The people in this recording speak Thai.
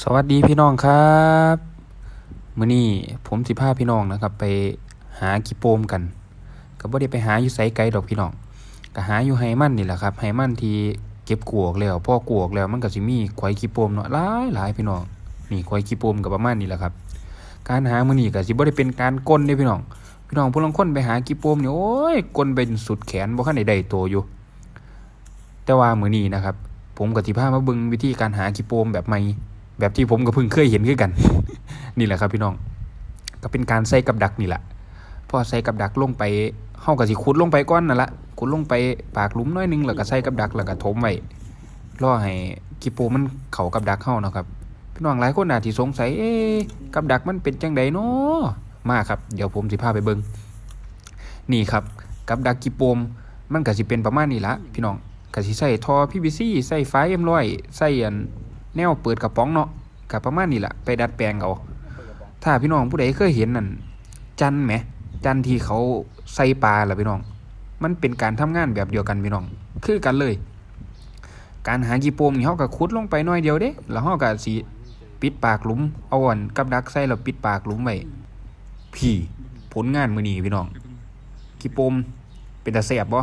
สวัสดีพี่น้องครับมื้อนี้ผมสิพาพี่น้องนะครับ ไปหากิโปมกันก็บ่ได้ไปหาอยู่ไสไกลดอกพี่น้องก็หาอยู่ไห้มันนี่แหละครับไห้มันที่เก็บกวกแล้วพ่อกวกแล้วมันก็สิมีควายกิโปมเนาะหลายหลายพี่น้องนี่ควายกิโปมก็ประมาณนี้แหละครับ การหามื้อนี้ก็สิบ่ได้เป็นการก้นเด้พี่น้อง พี่น้องผู้ลางคนไปหากิโปมนี่โอ้ยก้นเป็นสุดแขนบ่คันได้ได้โตอยู่ แต่ว่ามื้อนี้นะครับ ผมกับสิพามาเบิ่งวิธีการหากิโปมแบบใหม่ แบบที่ผมก็เพิ่งเคยเห็นคือกัน นี่แหละครับพี่น้อง ก็เป็นการใส่กับดักนี่แหละพอใส่กับดักลงไปเฮาก็สิขุดลงไปก่อนนั่นละขุดลงไปปากหลุมน้อยนึงแล้วก็ใส่กับดักแล้วก็ถมไว้รอให้กิโปมันเข้ากับดักเฮานะครับพี่น้องหลายคนอาจสิสงสัยเอ๊กับดักมันเป็นจังไดเนาะมาครับ เดี๋ยวผมสิพาไปเบิงนี่ครับ กับดักกิโปม มันก็สิเป็นประมาณนี้ละพี่น้องก็สิใส่ท่อ PVC ใส่ไฟ M100 ใส่อัน แนวเปิดกระป๋องเนาะกับประมาณนี้แหละไปดัดแปลงเอาถ้าพี่น้องผู้ใดเคยเห็นนั่นจันไหม จันที่เขาใส่ปลาล่ะพี่น้อง มันเป็นการทำงานแบบเดียวกันพี่น้อง คือกันเลย การหากีโปมนี่เฮาก็ขุดลงไปน่อยเดียวเด้ แล้วเฮาก็สิปิดปากหลุมเอาอ่อนกับดักใส่แล้วปิดปากหลุมไว้พี่ผลงานมือนีพี่น้องกีโปมเป็นตาแซ่บบ่